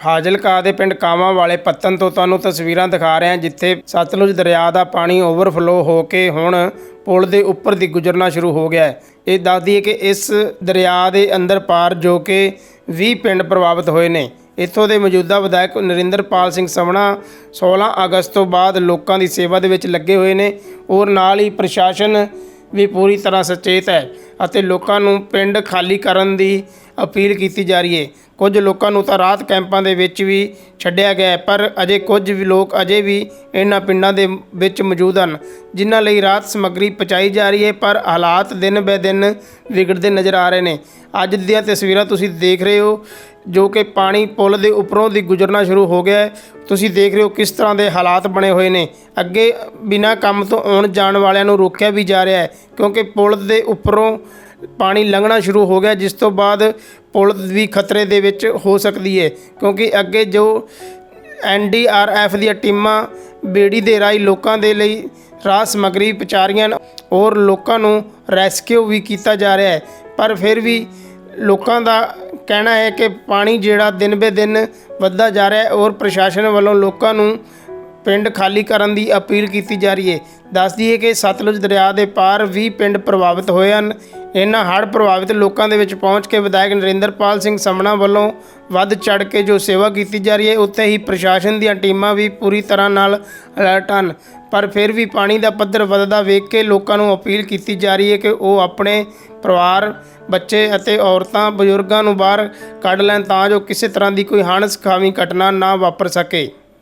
ਫਾਜ਼ਿਲਕਾ ਦੇ ਪਿੰਡ ਕਾਵਾਂ ਵਾਲੇ ਪੱਤਨ ਤੋਂ ਤੁਹਾਨੂੰ ਤਸਵੀਰਾਂ ਦਿਖਾ ਰਹੇ ਹਾਂ, ਜਿੱਥੇ ਸਤਲੁਜ ਦਰਿਆ ਦਾ ਪਾਣੀ ਓਵਰਫਲੋ ਹੋ ਕੇ ਹੁਣ ਪੁਲ ਦੇ ਉੱਪਰ ਦੀ ਗੁਜ਼ਰਨਾ ਸ਼ੁਰੂ ਹੋ ਗਿਆ ਹੈ। ਇਹ ਦੱਸਦੀ ਹੈ ਕਿ ਇਸ ਦਰਿਆ ਦੇ ਅੰਦਰ ਪਾਰ ਜੋ ਕਿ 20 ਪਿੰਡ ਪ੍ਰਭਾਵਿਤ ਹੋਏ ਨੇ। ਇੱਥੋਂ ਦੇ ਮੌਜੂਦਾ ਵਿਧਾਇਕ ਨਰਿੰਦਰਪਾਲ ਸਿੰਘ ਸਮਣਾ 16 ਅਗਸਤ ਤੋਂ ਬਾਅਦ ਲੋਕਾਂ ਦੀ ਸੇਵਾ ਦੇ ਵਿੱਚ ਲੱਗੇ ਹੋਏ ਨੇ। ਔਰ ਨਾਲ ਹੀ ਪ੍ਰਸ਼ਾਸਨ ਵੀ ਪੂਰੀ ਤਰ੍ਹਾਂ ਸੁਚੇਤ ਹੈ ਅਤੇ ਲੋਕਾਂ ਨੂੰ ਪਿੰਡ ਖਾਲੀ ਕਰਨ ਦੀ ਅਪੀਲ ਕੀਤੀ ਜਾ ਰਹੀ ਹੈ। ਕੁਝ ਲੋਕਾਂ ਨੂੰ ਤਾਂ ਰਾਤ ਕੈਂਪਾਂ ਦੇ ਵਿੱਚ ਵੀ ਛੱਡਿਆ ਗਿਆ ਹੈ, ਪਰ ਅਜੇ ਕੁਝ ਵੀ ਲੋਕ ਅਜੇ ਵੀ ਇਹਨਾਂ ਪਿੰਡਾਂ ਦੇ ਵਿੱਚ ਮੌਜੂਦ ਹਨ ਜਿਨ੍ਹਾਂ ਲਈ ਰਾਤ ਸਮੱਗਰੀ ਪਹੁੰਚਾਈ ਜਾ ਰਹੀ ਹੈ ਪਰ ਹਾਲਾਤ ਦਿਨ ਬੇ ਦਿਨ ਵਿਗੜਦੇ ਨਜ਼ਰ ਆ ਰਹੇ ਨੇ। ਅੱਜ ਦੀਆਂ ਤਸਵੀਰਾਂ ਤੁਸੀਂ ਦੇਖ ਰਹੇ ਹੋ ਜੋ ਕਿ ਪਾਣੀ ਪੁਲ ਦੇ ਉੱਪਰੋਂ ਦੀ ਗੁਜ਼ਰਨਾ ਸ਼ੁਰੂ ਹੋ ਗਿਆ ਹੈ। ਤੁਸੀਂ ਦੇਖ ਰਹੇ ਹੋ ਕਿਸ ਤਰ੍ਹਾਂ ਦੇ ਹਾਲਾਤ ਬਣੇ ਹੋਏ ਨੇ। ਅੱਗੇ ਬਿਨਾਂ ਕੰਮ ਤੋਂ ਆਉਣ ਜਾਣ ਵਾਲਿਆਂ ਨੂੰ ਰੋਕਿਆ ਵੀ ਜਾ ਰਿਹਾ ਹੈ ਕਿਉਂਕਿ ਪੁਲ ਦੇ ਉੱਪਰੋਂ ਪਾਣੀ ਲੰਘਣਾ ਸ਼ੁਰੂ ਹੋ ਗਿਆ, ਜਿਸ ਤੋਂ ਬਾਅਦ ਪੁਲ ਵੀ ਖਤਰੇ ਦੇ ਵਿੱਚ ਹੋ ਸਕਦੀ ਹੈ ਕਿਉਂਕਿ ਅੱਗੇ ਜੋ ਐਨਡੀਆਰਐਫ ਦੀਆਂ ਟੀਮਾਂ ਬੇੜੀ ਦੇ ਰਾਹੀਂ ਲੋਕਾਂ ਦੇ ਲਈ ਰਾਹ ਸਮੱਗਰੀ ਪਹੁੰਚਾ ਰਹੀਆਂ ਹਨ ਔਰ ਲੋਕਾਂ ਨੂੰ ਰੈਸਕਿਊ ਵੀ ਕੀਤਾ ਜਾ ਰਿਹਾ ਹੈ। ਪਰ ਫਿਰ ਵੀ ਲੋਕਾਂ ਦਾ ਕਹਿਣਾ ਹੈ ਕਿ ਪਾਣੀ ਜਿਹੜਾ ਦਿਨ ਬੇ ਦਿਨ ਵੱਧਦਾ ਜਾ ਰਿਹਾ ਹੈ ਔਰ ਪ੍ਰਸ਼ਾਸਨ ਵੱਲੋਂ ਲੋਕਾਂ ਨੂੰ ਪਿੰਡ ਖਾਲੀ ਕਰਨ ਦੀ ਅਪੀਲ ਕੀਤੀ ਜਾ ਰਹੀ ਹੈ। ਦੱਸਦੀ ਹੈ ਕਿ ਸਤਲੁਜ ਦਰਿਆ ਦੇ ਪਾਰ 20 ਪਿੰਡ ਪ੍ਰਭਾਵਿਤ ਹੋਏ ਹਨ। ਇਹਨਾਂ ਹੜ੍ਹ ਪ੍ਰਭਾਵਿਤ ਲੋਕਾਂ ਦੇ ਵਿੱਚ ਪਹੁੰਚ ਕੇ ਵਿਧਾਇਕ ਨਰਿੰਦਰਪਾਲ ਸਿੰਘ ਸਮਣਾ ਵੱਲੋਂ ਵੱਧ ਚੜ ਕੇ ਜੋ ਸੇਵਾ ਕੀਤੀ ਜਾ ਰਹੀ ਹੈ, ਉੱਥੇ ਹੀ ਪ੍ਰਸ਼ਾਸਨ ਦੀਆਂ ਟੀਮਾਂ ਵੀ ਪੂਰੀ ਤਰ੍ਹਾਂ ਨਾਲ ਅਲਰਟ ਹਨ। ਪਰ ਫਿਰ ਵੀ ਪਾਣੀ ਦਾ ਪੱਧਰ ਵੱਧਦਾ ਵੇਖ ਕੇ ਲੋਕਾਂ ਨੂੰ ਅਪੀਲ ਕੀਤੀ ਜਾ ਰਹੀ ਹੈ ਕਿ ਉਹ ਆਪਣੇ ਪਰਿਵਾਰ, ਬੱਚੇ ਅਤੇ ਔਰਤਾਂ, ਬਜ਼ੁਰਗਾਂ ਨੂੰ ਬਾਹਰ ਕੱਢ ਲੈਣ ਤਾਂ ਜੋ ਕਿਸੇ ਤਰ੍ਹਾਂ ਦੀ ਕੋਈ ਹਾਨਸ ਘਟਨਾ ਨਾ ਵਾਪਰ ਸਕੇ।